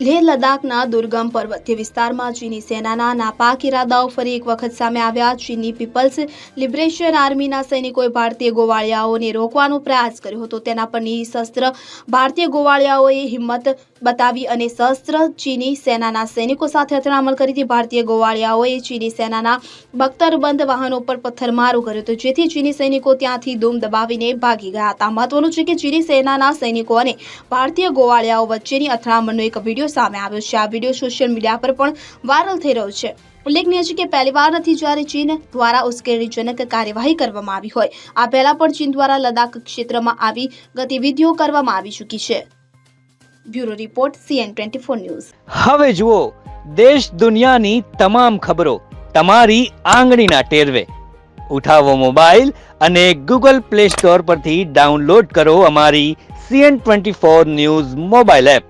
લેહ લદ્દાખના દુર્ગમ પર્વતીય વિસ્તારમાં ચીની સેનાના નાપાક ઇરાદાઓ ફરી એક વખત સામે આવ્યા. ચીની પીપલ્સ લિબરેશન આર્મીના સૈનિકોએ ભારતીય ગોવાળિયાઓને રોકવાનો પ્રયાસ કર્યો હતો. તેના પર નિઃશસ્ત્ર ભારતીય ગોવાળિયાઓએ હિંમત બતાવી અને શસ્ત્ર ચીની સેનાના સૈનિકો સાથે અથડામણ કરી હતી. ભારતીય ગોવાળિયાઓએ ચીની સેનાના બખ્તરબંધ વાહનો પર પથ્થરમારો કર્યો હતો, જેથી ચીની સૈનિકો ત્યાંથી ધૂમ દબાવીને ભાગી ગયા હતા. મહત્વનું છે કે ચીની સેનાના સૈનિકો અને ભારતીય ગોવાળિયાઓ વચ્ચેની અથડામણનો એક વીડિયો સામે આવ્યો છે. આ વીડિયો સોશિયલ મીડિયા પર પણ વાયરલ થઈ રહ્યો છે. ઉલ્લેખનીય છે કે પહેલીવાર નથી જ્યારે ચીન દ્વારા ઉશ્કેરણીજનક કાર્યવાહી કરવામાં આવી હોય. આ પહેલા પણ ચીન દ્વારા લદ્દાખ ક્ષેત્રમાં આવી ગતિવિધિઓ કરવામાં આવી ચૂકી છે. Bureau report, CN twenty four news. હવે જુઓ, દેશ દુનિયાની તમામ ખબરો તમારી આંગળીના ટેરવે. ઉઠાવો મોબાઈલ અને ગૂગલ પ્લે સ્ટોર પરથી ડાઉનલોડ કરો અમારી CN twenty four news mobile app.